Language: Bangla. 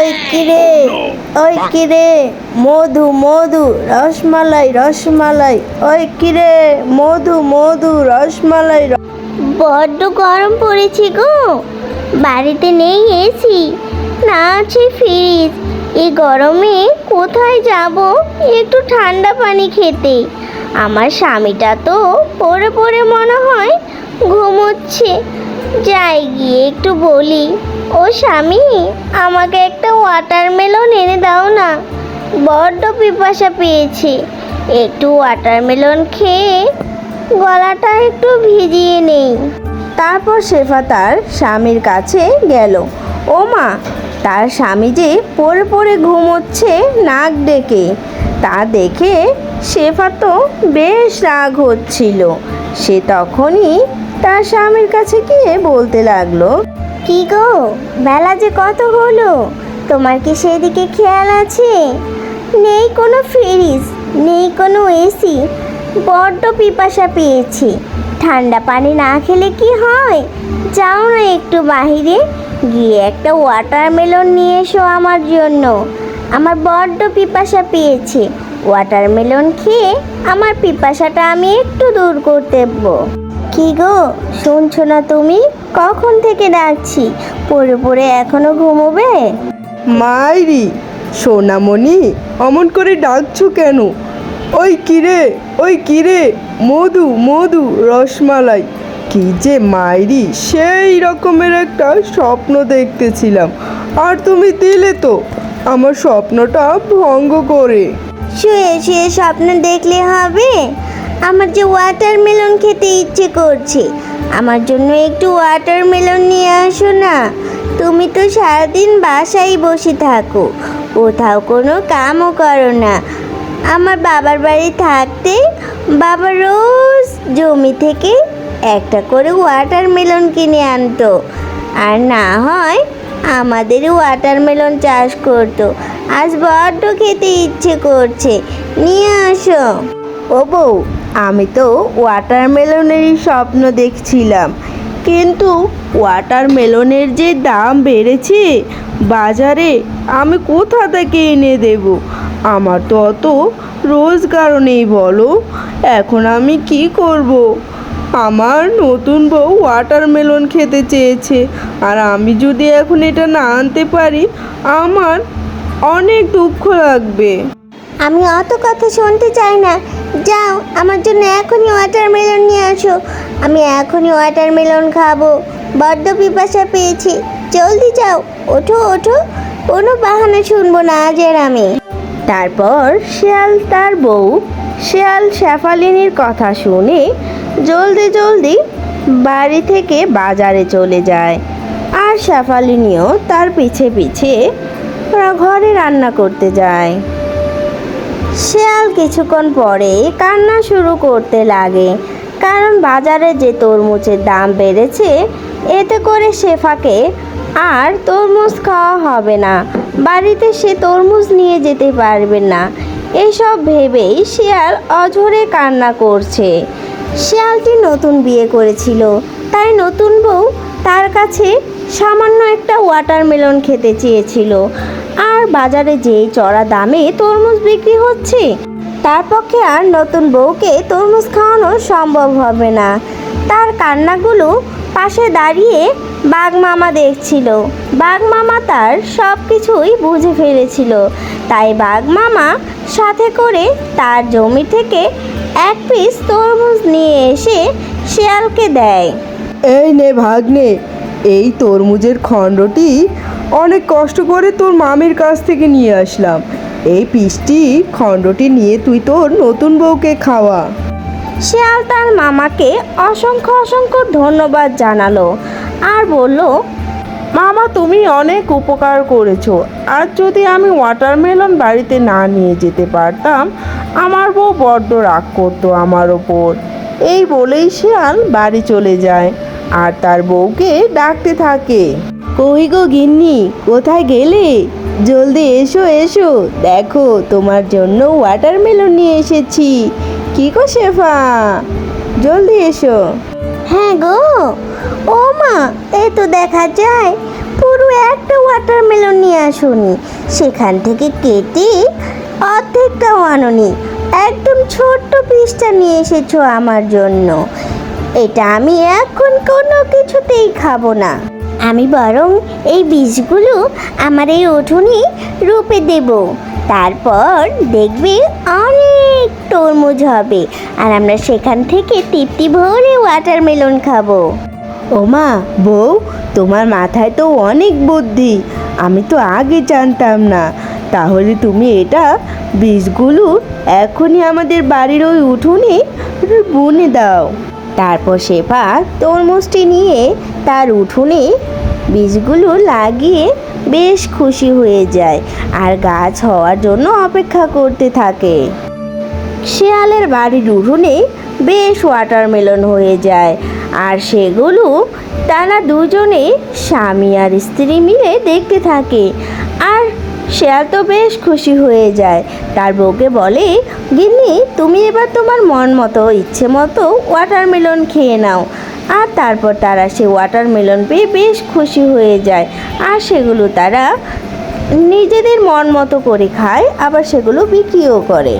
ওই কিরে ওই কিরে মধু মধু, রসমালাই রসমালাই। ওই কিরে মধু মধু, রসমালাই বড্ড গরম পড়েছে গো। বাড়িতে নেই এসি, না আছে ফ্রিজ। এই গরমে কোথায় যাব? একটু ঠান্ডা পানি খেতে। আমার স্বামীটা তো পড়ে পড়ে মনে হয় ঘুমোচ্ছে। যাই গিয়ে একটু বলি, ও স্বামী, আমাকে একটা ওয়াটারমেলন এনে দাও না। বড্ড পিপাসা পেয়েছে। একটু ওয়াটারমেলন খেয়ে গলাটা একটু ভিজিয়ে নেই। তারপর শেফা তার স্বামীর কাছে গেল। ও মা, তার স্বামী যে পড়ে পড়ে ঘুমোচ্ছে নাক ডেকে, তা দেখে শেফা তো বেশ রাগ হচ্ছিল। সে তখনই তার স্বামীর কাছে গিয়ে বলতে লাগল, কি গো? বেলা যে কত হলো? তোমার কি সেদিকে খেয়াল আছে? নেই কোনো ফ্রিজ নেই কোনো এসি বড্ড পিপাসা পেয়েছি। ঠান্ডা পানি না খেলে কি হয়? যাও না একটু বাহিরে, গিয়ে একটা ওয়াটারমেলন নিয়ে এসো আমার জন্য। আমার বড্ড পিপাসা পেয়েছে। ওয়াটারমেলন খেয়ে আমার পিপাসাটা আমি একটু দূর করতে কি গো? শুনছো না তুমি? কখন থেকে ডাকছি? পড়ে পড়ে এখনও ঘুমোবে? মাইরি সোনামণি অমন করে ডাকছো কেন? ওই কিরে ওই কিরে মধু মধু রসমালাই। কি যে মাইরি সেই রকমের একটা স্বপ্ন দেখতেছিলাম। আর তুমি দিলে তো আমার স্বপ্নটা ভঙ্গ করে। শুয়ে শুয়ে স্বপ্ন দেখলে হবে? আমার যে ওয়াটারমেলন খেতে ইচ্ছে করছে, আমার জন্য একটু ওয়াটারমেলন নিয়ে আসো না। তুমি তো সারাদিন বাসায় বসে থাকো, কোথাও কোনো কামও করো না। আমার বাবার বাড়ি থাকতে বাবা রোজ জমি থেকে একটা করে ওয়াটারমেলন কিনে আনতো। আর না হয় আমাদের ওয়াটারমেলন চাষ করতো। আজ বড্ড খেতে ইচ্ছে করছে। নিয়ে আসো। ও বউ আমি তো ওয়াটারমেলনেরই স্বপ্ন দেখছিলাম। কিন্তু ওয়াটারমেলনের যে দাম বেড়েছে, বাজারে আমি কোথা থেকে এনে দেব? আমার তো অত রোজগারও নেই, বলো। এখন আমি কি করব? আমার নতুন বউ ওয়াটারমেলন খেতে চেয়েছে, আর আমি যদি এখন এটা না আনতে পারি, আমার অনেক দুঃখ লাগবে। আমি অত কথা শুনতে চাই না। যাও, আমার জন্য এখনই ওয়াটারমেলন নিয়ে আসো। আমি এখনই ওয়াটারমেলন খাব। বড্ড পিপাসা পেয়েছি। জলদি যাও, ওঠো ওঠো। কোনো বাহানা শুনব না আজ আর আমি। তারপর শিয়াল তার বউ, শিয়াল শেফালিনীর কথা শুনে জলদি জলদি বাড়ি থেকে বাজারে চলে যায়। আর শেফালিনীও তার পিছে পিছে ঘরে রান্না করতে যায়। শিয়াল কিছুক্ষণ পরে কান্না শুরু করতে লাগে। কারণ বাজারে যে তরমুজের দাম বেড়েছে, এতে করে শেফাকে আর তরমুজ খাওয়া হবে না। বাড়িতে সে তরমুজ নিয়ে যেতে পারবে না। এসব ভেবেই শিয়াল অঝরে কান্না করছে। শিয়ালটি নতুন বিয়ে করেছিল, তাই নতুন বউ তার কাছে সামান্য একটা ওয়াটারমেলন খেতে চেয়েছিল। আর বাজারে যেই চড়া দামে তরমুজ বিক্রি হচ্ছে, তার পক্ষে আর নতুন বউকে তরমুজ খাওয়ানো সম্ভব হবে না। তার কান্নাগুলো পাশে দাঁড়িয়ে বাঘ মামা দেখছিল। বাঘ মামা তার সব কিছুই বুঝে ফেলেছিল। তাই বাঘ মামা সাথে করে তার জমি থেকে এক পিস তরমুজ নিয়ে এসে শিয়ালকে দেয়। এই নে ভাগ্নে, এই তরমুজের খণ্ডটি অনেক কষ্ট করে তোর মামির কাছ থেকে নিয়ে আসলাম। এই পিসটি খণ্ডটি নিয়ে তুই তোর নতুন বউকে খাওয়া। শিয়াল তার মামাকে অসংখ্য অসংখ্য ধন্যবাদ জানালো আর বলল, মামা, তুমি অনেক উপকার করেছ। আর যদি আমি ওয়াটারমেলন বাড়িতে না নিয়ে যেতে পারতাম, আমার বউ বড্ড রাগ করতো আমার ওপর। এই বলেই শিয়াল বাড়ি চলে যায় আর তার বউকে ডাকতে থাকে। কই গো গিন্নি, কোথায় গেলে? জলদি এসো এসো। দেখো, তোমার জন্য ওয়াটারমেলন নিয়ে এসেছি। কি গো শেফা? জলদি এসো। হ্যাঁ গো। ও মা এই তো দেখা যায়, পুরো একটা ওয়াটারমেলন নিয়ে আসনি। সেখান থেকে কেটে অর্ধেকটাও আননি। একদম ছোট্ট পিসটা নিয়ে এসেছ আমার জন্য। এটা আমি এখন কোনো কিছুতেই খাব না। আমি বরং এই বীজগুলো আমার এই উঠোনে রূপে দেব। তারপর দেখবে অনেক তরমুজ হবে আর আমরা সেখান থেকে তৃপ্তি ভরে ওয়াটারমেলন খাব। ওমা বউ, তোমার মাথায় তো অনেক বুদ্ধি। আমি তো আগে জানতাম না। তাহলে তুমি এটা বীজগুলো এখনই আমাদের বাড়ির ওই উঠোনে বুনে দাও। তারপর শেফা তরমুজটি নিয়ে তার উঠোনে বীজগুলো লাগিয়ে বেশ খুশি হয়ে যায় আর গাছ হওয়ার জন্য অপেক্ষা করতে থাকে। শেয়ালের বাড়ির উঠোনে বেশ ওয়াটারমেলন হয়ে যায় আর সেগুলো তারা দুজনে স্বামী আর স্ত্রী মিলে দেখতে থাকে। শিয়াল তো বেশ খুশি হয়ে যায়। তার বউকে বলে, গিন্নি, তুমি এবার তোমার মন মতো, ইচ্ছে মতো ওয়াটারমেলন খেয়ে নাও। আর তারপর তারা সে ওয়াটারমেলন পেয়ে বেশ খুশি হয়ে যায়। আর সেগুলো তারা নিজেদের মন মতো করে খায়, আবার সেগুলো বিক্রিও করে।